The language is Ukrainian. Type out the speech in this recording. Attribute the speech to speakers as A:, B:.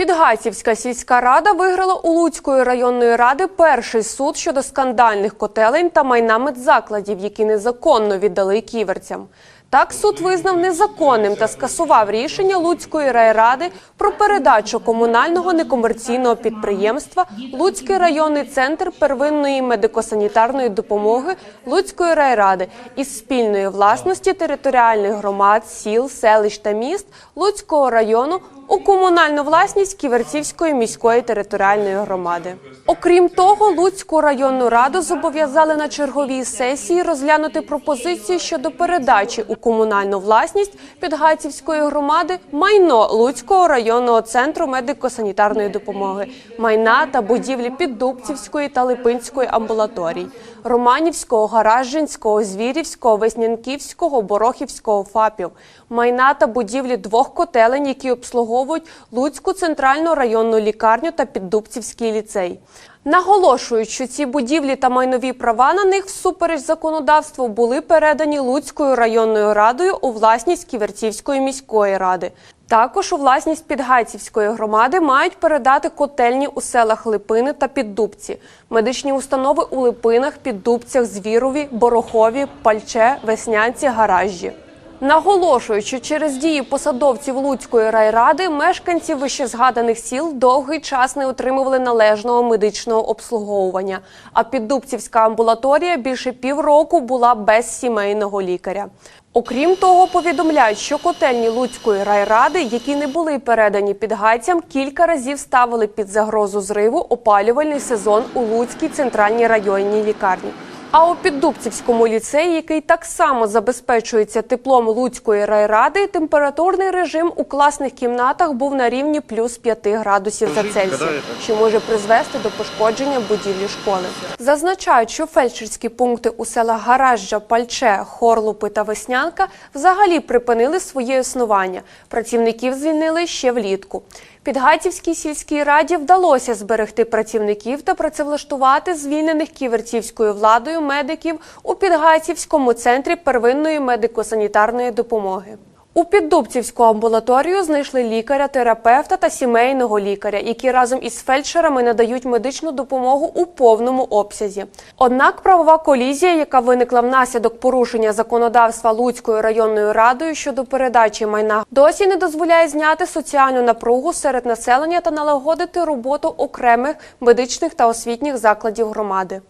A: Підгайцівська сільська рада виграла у Луцької районної ради перший суд щодо скандальних котелень та майна медзакладів, які незаконно віддали ківерцям. Так суд визнав незаконним та скасував рішення Луцької райради про передачу комунального некомерційного підприємства Луцький районний центр первинної медико-санітарної допомоги Луцької райради із спільної власності територіальних громад, сіл, селищ та міст Луцького району у комунальну власність Ківерцівської міської територіальної громади. Окрім того, Луцьку районну раду зобов'язали на черговій сесії розглянути пропозиції щодо передачі у комунальну власність Підгайцівської громади майно Луцького районного центру медико-санітарної допомоги, майна та будівлі Піддубцівської та Липинської амбулаторій, Романівського, Гаражинського, Звірівського, Веснянківського, Борохівського ФАПів, майна та будівлі двох котелень, які обслуговують Луцьку центральну районну лікарню та Піддубцівський ліцей. Наголошують, що ці будівлі та майнові права на них всупереч законодавству були передані Луцькою районною радою у власність Ківерцівської міської ради. Також у власність Підгайцівської громади мають передати котельні у селах Липини та Піддубці, медичні установи у Липинах, Піддубцях, Звірові, Борохові, Пальче, Веснянці, Гаражі. Наголошують, що через дії посадовців Луцької райради мешканці вищезгаданих сіл довгий час не отримували належного медичного обслуговування. А піддубцівська амбулаторія більше півроку була без сімейного лікаря. Окрім того, повідомляють, що котельні Луцької райради, які не були передані підгайцям, кілька разів ставили під загрозу зриву опалювальний сезон у Луцькій центральній районній лікарні. А у Піддубцівському ліцеї, який так само забезпечується теплом Луцької райради, температурний режим у класних кімнатах був на рівні плюс 5 градусів за Цельсієм, що може призвести до пошкодження будівлі школи. Зазначають, що фельдшерські пункти у селах Гаражжа, Пальче, Хорлупи та Веснянка взагалі припинили своє існування. Працівників звільнили ще влітку. Підгайцівській сільській раді вдалося зберегти працівників та працевлаштувати звільнених ківерцівською владою медиків у Підгатівському центрі первинної медико-санітарної допомоги. У Піддубцівську амбулаторію знайшли лікаря, терапевта та сімейного лікаря, які разом із фельдшерами надають медичну допомогу у повному обсязі. Однак правова колізія, яка виникла внаслідок порушення законодавства Луцькою районною радою щодо передачі майна, досі не дозволяє зняти соціальну напругу серед населення та налагодити роботу окремих медичних та освітніх закладів громади.